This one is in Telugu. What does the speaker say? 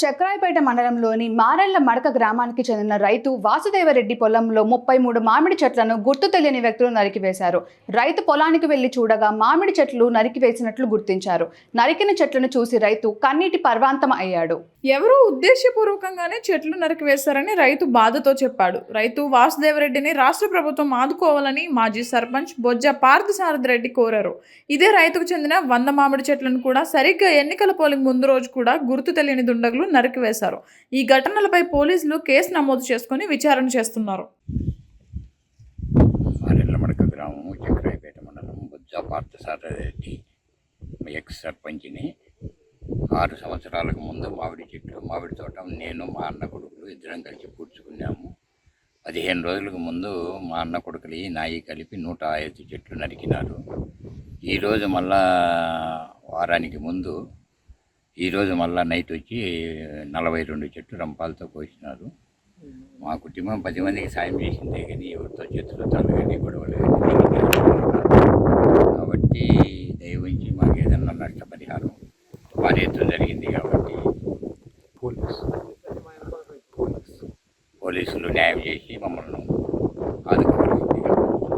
చక్రాయపేట మండలంలోని మారెళ్ళ మడక గ్రామానికి చెందిన రైతు వాసుదేవరెడ్డి పొలంలో ముప్పై మూడు మామిడి చెట్లను గుర్తు తెలియని వ్యక్తులు నరికివేశారు. రైతు పొలానికి వెళ్ళి చూడగా మామిడి చెట్లు నరికివేసినట్లు గుర్తించారు. నరికిన చెట్లను చూసి రైతు కన్నీటి పర్వాంతం అయ్యాడు. ఎవరూ ఉద్దేశపూర్వకంగానే చెట్లు నరికివేశారని రైతు బాధతో చెప్పాడు. రైతు వాసుదేవరెడ్డిని రాష్ట్ర ప్రభుత్వం ఆదుకోవాలని మాజీ సర్పంచ్ బొజ్జ పార్థసారథి రెడ్డి కోరారు. ఇదే రైతుకు చెందిన వంద మామిడి చెట్లను కూడా సరిగ్గా ఎన్నికల పోలింగ్ ముందు రోజు కూడా గుర్తు తెలియని దుండగులు నరికివేశారు. ఈ ఘటనలపై పోలీసులు కేసు నమోదు చేసుకుని విచారణ చేస్తున్నారు. మారెళ్ళమడక గ్రామం చక్రాయపేట మండలం బుజ్జ పార్థసారథి ఎక్స్ సర్పంచిని ఆరు సంవత్సరాలకు ముందు మామిడి చెట్లు మామిడి తోట నేను మా అన్న కొడుకులు ఇద్దరం కలిసి పూడ్చుకున్నాము. పదిహేను రోజులకు ముందు మా అన్న కొడుకులు ఈ నాయి కలిపి నూట ఐదు చెట్లు నరికినారు. ఈరోజు మళ్ళా వారానికి ముందు ఈరోజు మళ్ళా నైట్ వచ్చి నలభై రెండు చెట్లు రంపాలతో కోసినారు. మా కుటుంబం పది మందికి సాయం చేసిందే కానీ ఎవరితో చేతులు తాళ్ళు కానీ గొడవలు కానీ కాబట్టి దయవుంచి మాకు ఏదన్నా నష్టపరిహారం భారీ ఎత్తున జరిగింది కాబట్టి పోలీసులు న్యాయం చేసి మమ్మల్ని